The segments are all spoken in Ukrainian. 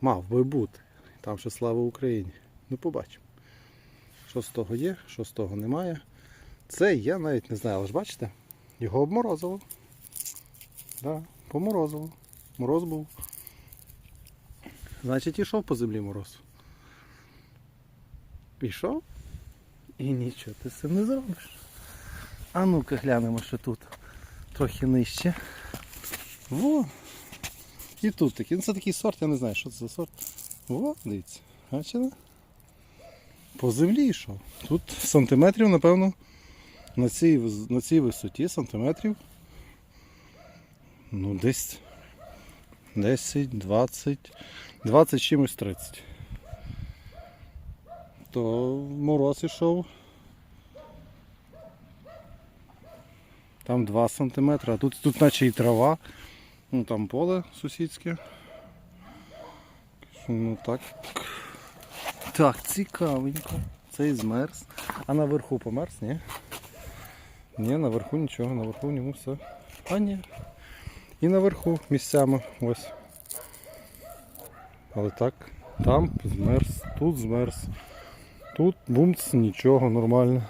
Мав би бути. Там ще слава Україні. Ну побачимо. Що з того є, що з того немає. Це я навіть не знаю, але ж бачите, його обморозило. Да, поморозило. Мороз був. Значить, ішов по землі мороз. Пішов і нічого ти з цим не зробиш. А ну-ка глянемо, що тут трохи нижче. Во. І тут такий. Ну це такий сорт, я не знаю, що це за сорт. Во, дивіться. Бачили? По землі йшов. Тут сантиметрів, напевно, на цій, на цій висоті сантиметрів. Ну, десь 10, 20, 20 чимось 30. То мороз ішов. Там 2 сантиметри, а тут, тут наче і трава. Ну там поле сусідське. Ну так. Так, цікавенько. Цей змерз. А наверху померз, ні? Ні, наверху нічого, наверху в ньому все. А ні. І наверху місцями ось. Але так, там змерз, тут змерз. Тут бумц, нічого, нормально.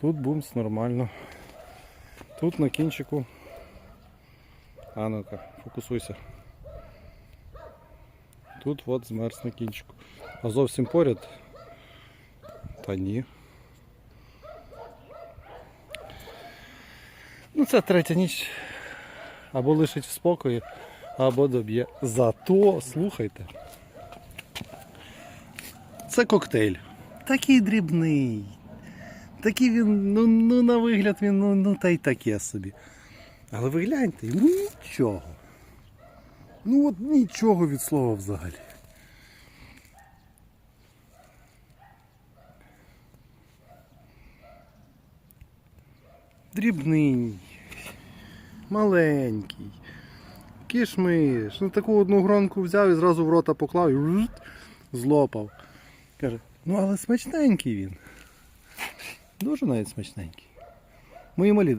Тут бумц нормально. Тут на кінчику. А ну-ка, фокусуйся. Тут от змерз на кінчику. А зовсім поряд. Та ні. Ну це третя ніч. Або лишить в спокої, або доб'є. Зато, слухайте. Це коктейль. Такий дрібний. Такий він, ну, ну на вигляд він, ну, ну та й таке собі. Але ви гляньте, ну нічого. Ну от нічого від слова взагалі. Дрібний, маленький, кишмиш. Ну таку одну гронку взяв і зразу в рота поклав і злопав. Каже, ну але смачненький він. Дуже навіть смачненький. Мої малі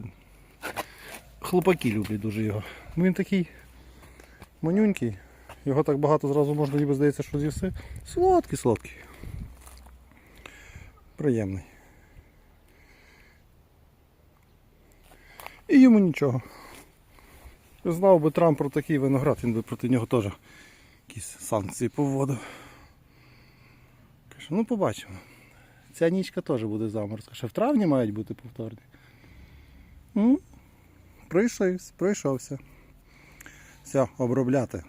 хлопаки люблять дуже його. Він такий манюнький. Його так багато зразу можна ніби здається, що з'їси. Солодкий, солодкий. Приємний. І йому нічого. Знав би Трамп про такий виноград, він би проти нього теж якісь санкції поводив. Каже, ну побачимо. Ця нічка теж буде заморозка. Ще в травні мають бути повторні. Ну, прийшовся. Все, обробляти.